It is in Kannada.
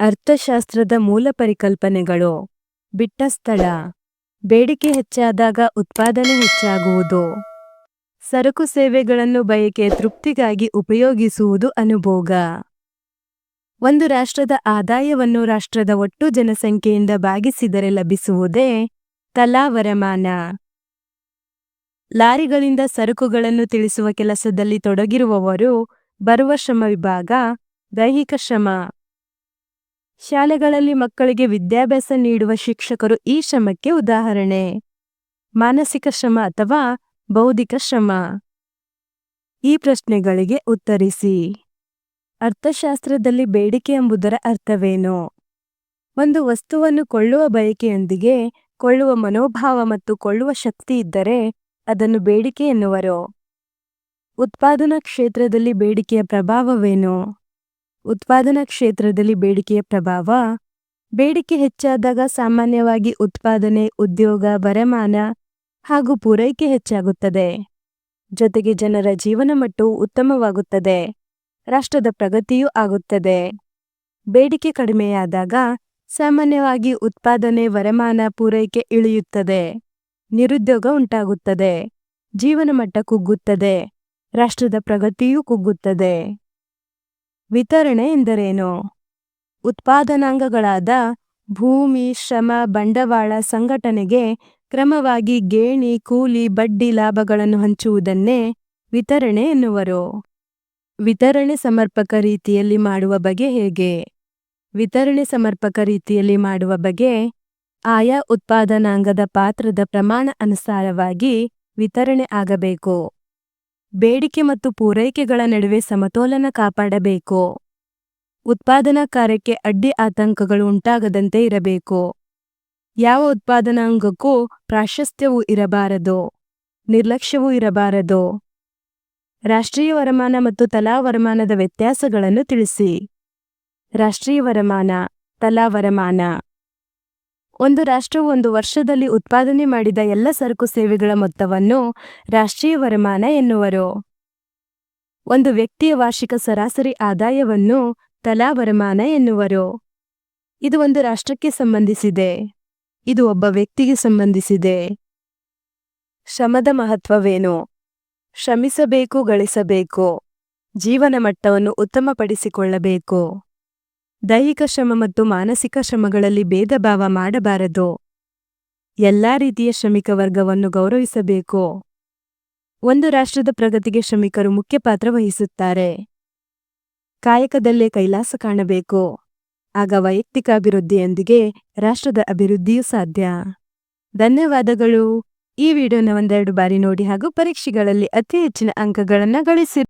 ಅರ್ಥಶಾಸ್ತ್ರದ ಮೂಲ ಪರಿಕಲ್ಪನೆಗಳು. ಬಿಟ್ಟ ಸ್ಥಳ. ಬೇಡಿಕೆ ಹೆಚ್ಚಾದಾಗ ಉತ್ಪಾದನೆ ಹೆಚ್ಚಾಗುವುದು. ಸರಕು ಸೇವೆಗಳನ್ನು ಬಯಕೆ ತೃಪ್ತಿಗಾಗಿ ಉಪಯೋಗಿಸುವುದು ಅನುಭೋಗ. ಒಂದು ರಾಷ್ಟ್ರದ ಆದಾಯವನ್ನು ರಾಷ್ಟ್ರದ ಒಟ್ಟು ಜನಸಂಖ್ಯೆಯಿಂದ ಭಾಗಿಸಿದರೆ ಲಭಿಸುವುದೇ ತಲಾ ವರಮಾನ. ಲಾರಿಗಳಿಂದ ಸರಕುಗಳನ್ನು ತಿಳಿಸುವ ಕೆಲಸದಲ್ಲಿ ತೊಡಗಿರುವವರು ಬರುವ ಶ್ರಮ ವಿಭಾಗ ದೈಹಿಕ ಶ್ರಮ. ಶಾಲೆಗಳಲ್ಲಿ ಮಕ್ಕಳಿಗೆ ವಿದ್ಯಾಭ್ಯಾಸ ನೀಡುವ ಶಿಕ್ಷಕರು ಈ ಶ್ರಮಕ್ಕೆ ಉದಾಹರಣೆ. ಮಾನಸಿಕ ಶ್ರಮ ಅಥವಾ ಬೌದ್ಧಿಕ ಶ್ರಮ? ಈ ಪ್ರಶ್ನೆಗಳಿಗೆ ಉತ್ತರಿಸಿ. ಅರ್ಥಶಾಸ್ತ್ರದಲ್ಲಿ ಬೇಡಿಕೆ ಎಂಬುದರ ಅರ್ಥವೇನು? ಒಂದು ವಸ್ತುವನ್ನು ಕೊಳ್ಳುವ ಬಯಕೆಯೊಂದಿಗೆ ಕೊಳ್ಳುವ ಮನೋಭಾವ ಮತ್ತು ಕೊಳ್ಳುವ ಶಕ್ತಿ ಇದ್ದರೆ ಅದನ್ನು ಬೇಡಿಕೆ ಎನ್ನುವರು. ಉತ್ಪಾದನಾ ಕ್ಷೇತ್ರದಲ್ಲಿ ಬೇಡಿಕೆಯ ಪ್ರಭಾವವೇನು? ಉತ್ಪಾದನಾ ಕ್ಷೇತ್ರದಲ್ಲಿ ಬೇಡಿಕೆಯ ಪ್ರಭಾವ. ಬೇಡಿಕೆ ಹೆಚ್ಚಾದಾಗ ಸಾಮಾನ್ಯವಾಗಿ ಉತ್ಪಾದನೆ, ಉದ್ಯೋಗ, ವರಮಾನ ಹಾಗೂ ಪೂರೈಕೆ ಹೆಚ್ಚಾಗುತ್ತದೆ. ಜೊತೆಗೆ ಜನರ ಜೀವನ ಮಟ್ಟವು ಉತ್ತಮವಾಗುತ್ತದೆ. ರಾಷ್ಟ್ರದ ಪ್ರಗತಿಯೂ ಆಗುತ್ತದೆ. ಬೇಡಿಕೆ ಕಡಿಮೆಯಾದಾಗ ಸಾಮಾನ್ಯವಾಗಿ ಉತ್ಪಾದನೆ, ವರಮಾನ, ಪೂರೈಕೆ ಇಳಿಯುತ್ತದೆ. ನಿರುದ್ಯೋಗ ಉಂಟಾಗುತ್ತದೆ. ಜೀವನಮಟ್ಟ ಕುಗ್ಗುತ್ತದೆ. ರಾಷ್ಟ್ರದ ಪ್ರಗತಿಯೂ ಕುಗ್ಗುತ್ತದೆ. ವಿತರಣೆ ಎಂದರೇನು? ಉತ್ಪಾದನಾಂಗಗಳಾದ ಭೂಮಿ, ಶ್ರಮ, ಬಂಡವಾಳ ಸಂಘಟನೆಗೆ ಕ್ರಮವಾಗಿ ಗೇಣಿ, ಕೂಲಿ, ಬಡ್ಡಿ ಲಾಭಗಳನ್ನು ಹಂಚುವುದನ್ನೇ ವಿತರಣೆ ಎನ್ನುವರು. ವಿತರಣೆ ಸಮರ್ಪಕ ರೀತಿಯಲ್ಲಿ ಮಾಡುವ ಬಗೆ ಹೇಗೆ? ವಿತರಣೆ ಸಮರ್ಪಕ ರೀತಿಯಲ್ಲಿ ಮಾಡುವ ಬಗೆ ಆಯಾ ಉತ್ಪಾದನಾಂಗದ ಪಾತ್ರದ ಪ್ರಮಾಣ ಅನುಸಾರವಾಗಿ ವಿತರಣೆ ಆಗಬೇಕು. ಬೇಡಿಕೆ ಮತ್ತು ಪೂರೈಕೆಗಳ ನಡುವೆ ಸಮತೋಲನ ಕಾಪಾಡಬೇಕು. ಉತ್ಪಾದನಾ ಕಾರ್ಯಕ್ಕೆ ಅಡ್ಡಿ ಆತಂಕಗಳು ಉಂಟಾಗದಂತೆ ಇರಬೇಕು. ಯಾವ ಉತ್ಪಾದನಾಂಗಕ್ಕೂ ಪ್ರಾಶಸ್ತ್ಯವೂ ಇರಬಾರದು. ನಿರ್ಲಕ್ಷ್ಯವೂ ಇರಬಾರದು. ರಾಷ್ಟ್ರೀಯ ವರಮಾನ ಮತ್ತು ತಲಾ ವರಮಾನದ ವ್ಯತ್ಯಾಸಗಳನ್ನು ತಿಳಿಸಿ. ರಾಷ್ಟ್ರೀಯ ವರಮಾನ, ತಲಾ ವರಮಾನ. ಒಂದು ರಾಷ್ಟ್ರವು ಒಂದು ವರ್ಷದಲ್ಲಿ ಉತ್ಪಾದನೆ ಮಾಡಿದ ಎಲ್ಲ ಸರಕು ಸೇವೆಗಳ ಮೊತ್ತವನ್ನು ರಾಷ್ಟ್ರೀಯ ವರಮಾನ ಎನ್ನುವರು. ಒಂದು ವ್ಯಕ್ತಿಯ ವಾರ್ಷಿಕ ಸರಾಸರಿ ಆದಾಯವನ್ನು ತಲಾ ವರಮಾನ ಎನ್ನುವರು. ಇದು ಒಂದು ರಾಷ್ಟ್ರಕ್ಕೆ ಸಂಬಂಧಿಸಿದೆ. ಇದು ಒಬ್ಬ ವ್ಯಕ್ತಿಗೆ ಸಂಬಂಧಿಸಿದೆ. ಶ್ರಮದ ಮಹತ್ವವೇನು? ಶ್ರಮಿಸಬೇಕು, ಗಳಿಸಬೇಕು. ಜೀವನ ಮಟ್ಟವನ್ನು ಉತ್ತಮಪಡಿಸಿಕೊಳ್ಳಬೇಕು. ದೈಹಿಕ ಶ್ರಮ ಮತ್ತು ಮಾನಸಿಕ ಶ್ರಮಗಳಲ್ಲಿ ಭೇದ ಭಾವ ಮಾಡಬಾರದು. ಎಲ್ಲಾ ರೀತಿಯ ಶ್ರಮಿಕ ವರ್ಗವನ್ನು ಗೌರವಿಸಬೇಕು. ಒಂದು ರಾಷ್ಟ್ರದ ಪ್ರಗತಿಗೆ ಶ್ರಮಿಕರು ಮುಖ್ಯ ಪಾತ್ರ ವಹಿಸುತ್ತಾರೆ. ಕಾಯಕದಲ್ಲೇ ಕೈಲಾಸ ಕಾಣಬೇಕು. ಆಗ ವೈಯಕ್ತಿಕ ಅಭಿವೃದ್ಧಿಯೊಂದಿಗೆ ರಾಷ್ಟ್ರದ ಅಭಿವೃದ್ಧಿಯೂ ಸಾಧ್ಯ. ಧನ್ಯವಾದಗಳು. ಈ ವಿಡಿಯೋನ ಒಂದೆರಡು ಬಾರಿ ನೋಡಿ ಹಾಗೂ ಪರೀಕ್ಷೆಗಳಲ್ಲಿ ಅತಿ ಹೆಚ್ಚಿನ ಅಂಕಗಳನ್ನು ಗಳಿಸಿ.